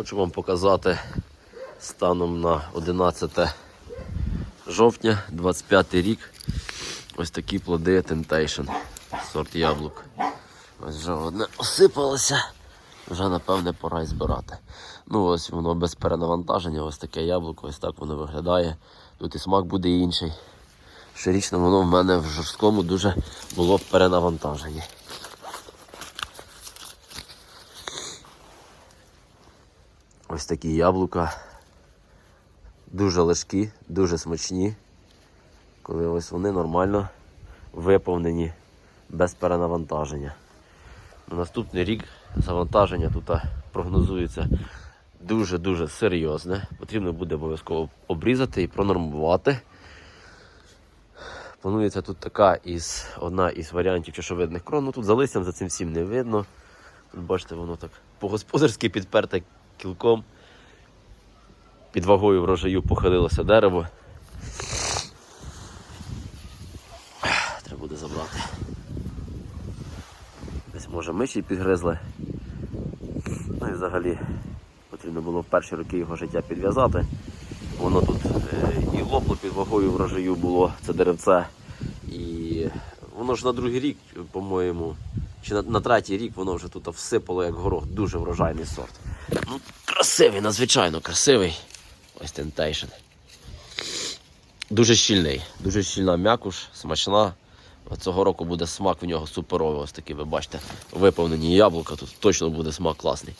Хочу вам показати станом на 11 жовтня 25 рік. Ось такі плоди Temptation. Сорт яблук. Ось вже одне осипалося. Вже напевне пора й збирати. Ну ось воно без перенавантаження, ось таке яблуко, ось так воно виглядає. Тут і смак буде інший. Щорічно воно в мене в жорсткому дуже було в Ось такі яблука. Дуже лежкі, дуже смачні. Коли ось вони нормально виповнені без перенавантаження. На наступний рік завантаження тут прогнозується дуже-дуже серйозне. Потрібно буде обов'язково обрізати і пронормувати. Планується тут така із, одна із варіантів чашовидних крон. Ну тут за листям за цим всім не видно. Тут бачите, воно так по-господарськи підперте кілком. Під вагою врожаю похилилося дерево. Треба буде забрати. Десь може миші підгризли. Ну і взагалі потрібно було в перші роки його життя підв'язати. Воно тут е, і лопло під вагою врожаю було, це деревце. І воно ж на другий рік, по-моєму, чи на, на третій рік воно вже тут всипало як горох, дуже врожайний сорт. Ну, красивий, надзвичайно красивий. Ось Temptation. Дуже щільний, дуже щільна м'якуш, смачна. Цього року буде смак в нього суперовий. Ось такий, ви бачите, виповнені яблука. Тут точно буде смак класний.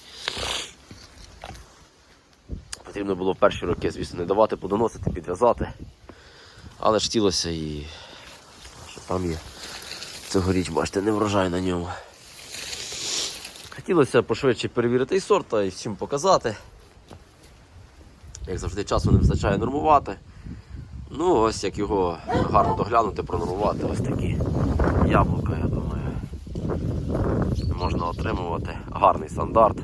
Потрібно було в перші роки, звісно, не давати подоносити, підв'язати. Але ж хотілося і що там є. Цьогоріч, бачите, не врожай на ньому. Хотілося пошвидше перевірити і сорт, та і всім показати. Як завжди, часу не вистачає нормувати. Ну, ось як його гарно доглянути, пронормувати, ось такі яблука, я думаю. Можна отримувати гарний стандарт.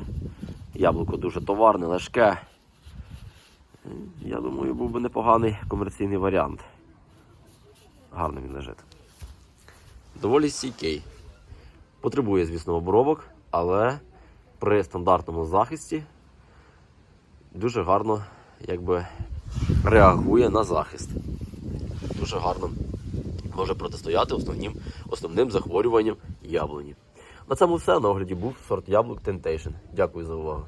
Яблуко дуже товарне, лежке. Я думаю, був би непоганий комерційний варіант. Гарно він лежить. Доволі стійкий. Потребує, звісно, обробок, але при стандартному захисті дуже гарно якби, реагує на захист. Дуже гарно може протистояти основним, основним захворюванням яблуні. На цьому все. На огляді був сорт яблук Temptation. Дякую за увагу.